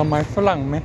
เอาไม้ฝรั่งไหม